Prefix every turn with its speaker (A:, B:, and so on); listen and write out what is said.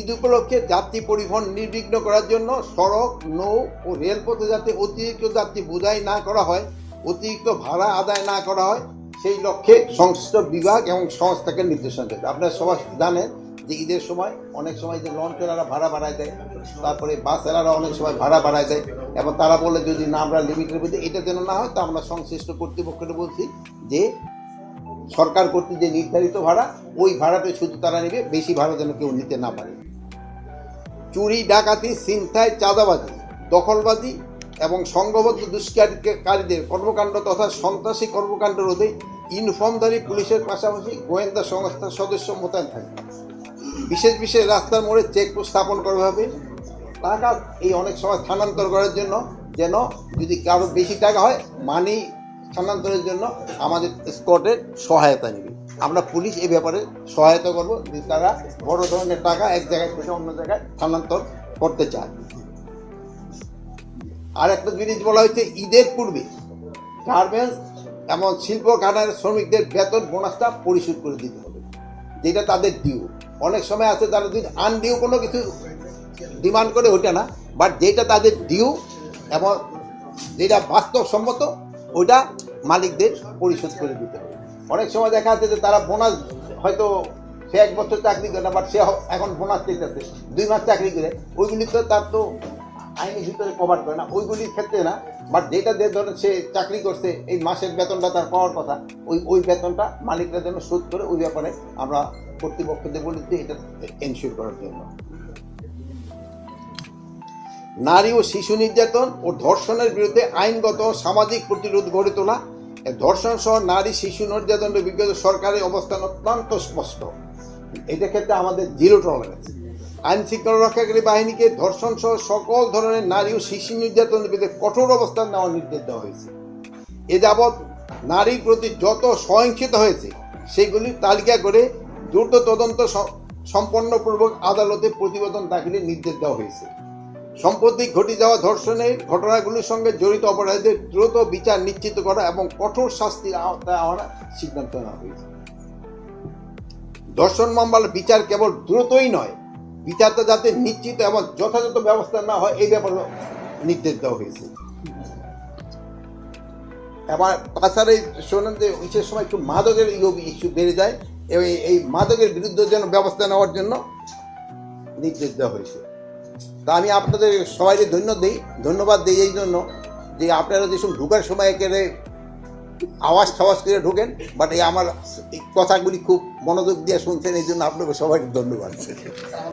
A: ঈদ উপলক্ষে যাত্রী পরিবহন নির্বিঘ্ন করার জন্য সড়ক, নৌ ও রেলপথে যাতে অতিরিক্ত যাত্রী বোঝাই না করা হয়, অতিরিক্ত ভাড়া আদায় না করা হয়, সেই লক্ষ্যে সংশ্লিষ্ট বিভাগ এবং সংস্থাকে নির্দেশনা দেবে আপনারা সবাই জানেন যে ঈদের সময় অনেক সময় যে লঞ্চ লঞ্চেরারা ভাড়া বাড়ায় দেয়, তারপরে বাস বাসেরারা অনেক সময় ভাড়া বাড়ায় দেয় এবং তারা বলে যদি না আমরা লিমিটের মধ্যে এটা যেন না হয়, তা আমরা সংশ্লিষ্ট কর্তৃপক্ষকে বলছি যে সরকার কর্তৃক যে নির্ধারিত ভাড়া, ওই ভাড়াটা শুধু তারা নেবে, বেশি ভাড়া যেন কেউ নিতে না পারে। চুরি, ডাকাতি, ছিনতাই, চাঁদাবাজি, দখলবাজি এবং সংঘবদ্ধ দুষ্কারীদের কর্মকাণ্ড তথা সন্ত্রাসী কর্মকাণ্ড রোধে ইউনিফর্মধারী পুলিশের পাশাপাশি গোয়েন্দা সংস্থার সদস্য মোতায়েন থাকবে। বিশেষ বিশেষ রাস্তার মোড়ে চেকপোস্ট স্থাপন করা হবে। টাকা এই অনেক সময় স্থানান্তর করার জন্য যেন যদি কারও বেশি টাকা হয় মানি স্থানান্তরের জন্য আমাদের স্কটের সহায়তা নেবে। আমরা পুলিশ এই ব্যাপারে সহায়তা করব যে তারা বড় ধরনের টাকা এক জায়গায় থেকে অন্য জায়গায় স্থানান্তর করতে চায়। আর একটা জিনিস বলা হয়েছে, ঈদের পূর্বে গার্মেন্টস এবং শিল্প কারখানার শ্রমিকদের বেতন বোনাসটা পরিশোধ করে দিতে হবে, যেটা তাদের ডিউ অনেক সময় আছে তারা যদি আনডিউ কোনো কিছু ডিমান্ড করে, ওইটা না বাট যেটা তাদের ডিউ এবং যেটা বাস্তবসম্মত, ওইটা মালিকদের পরিশোধ করে দিতে হবে। অনেক সময় দেখা যাচ্ছে যে তারা বোনাস, হয়তো সে এক বছর চাকরি করে না বাট সে এখন বোনাস চেয়েছে দুই মাস চাকরি করে, ওইগুলি তো তার তো আইনের ভিতরে কভার করে না। ওইগুলির ক্ষেত্রে না বাট যেটা যে ধরেন সে চাকরি করছে, এই মাসের বেতনটা তার পাওয়ার কথা, ওই ওই বেতনটা মালিকরা যেন শোধ করে, ওই ব্যাপারে আমরা কর্তৃপক্ষদের বলি যে এটা এনশিওর করার জন্য। নারী ও শিশু নির্যাতন ও ধর্ষণের বিরুদ্ধে আইনগত সামাজিক প্রতিরোধ গড়ে তোলা। ধর্ষণ সহ নারী, শিশু নির্যাতনের বিগত সরকারের অবস্থান অত্যন্ত স্পষ্ট। এটা ক্ষেত্রে আমাদের জিরো টলারেন্স আইন শৃঙ্খলা রক্ষাকারী বাহিনীকে ধর্ষণ সহ সকল ধরনের নারী ও শিশু নির্যাতনের বিরুদ্ধে কঠোর অবস্থান নেওয়ার নির্দেশ দেওয়া হয়েছে। এ যাবৎ নারীর প্রতি যত সহিংসিত হয়েছে সেগুলির তালিকা করে দ্রুত তদন্ত সম্পন্নপূর্বক আদালতে প্রতিবেদন দাখিলের নির্দেশ দেওয়া হয়েছে। সম্প্রতি ঘটে যাওয়া ধর্ষণের ঘটনাগুলির সঙ্গে জড়িত অপরাধীদের দ্রুত বিচার নিশ্চিত করা এবং কঠোর শাস্তির আওতায় আনার সিদ্ধান্ত নেওয়া হয়েছে। ধর্ষণ মামলার বিচার কেবল দ্রুতই নয় বিচারটা যাতে নিশ্চিত এবং যথাযথ ব্যবস্থা না হয়, এই ব্যাপারে নির্দেশ দেওয়া হয়েছে। এবার তাছাড়া শোনেন যে বিশেষ সময় একটু মাদকের ইস্যু বেড়ে যায় এবং এই মাদকের বিরুদ্ধে যেন ব্যবস্থা নেওয়ার জন্য নির্দেশ দেওয়া হয়েছে। তা আমি আপনাদের সবাইকে ধন্য দিই, ধন্যবাদ দিই এই জন্য যে আপনারা যেসব ঢুকার সময় কেড়ে আওয়াজ ঠাওয়াজ করে ঢোকেন বাট এই আমার কথাগুলি খুব মনোযোগ দিয়ে শুনছেন, এই জন্য আপনাকে সবাইকে ধন্যবাদ।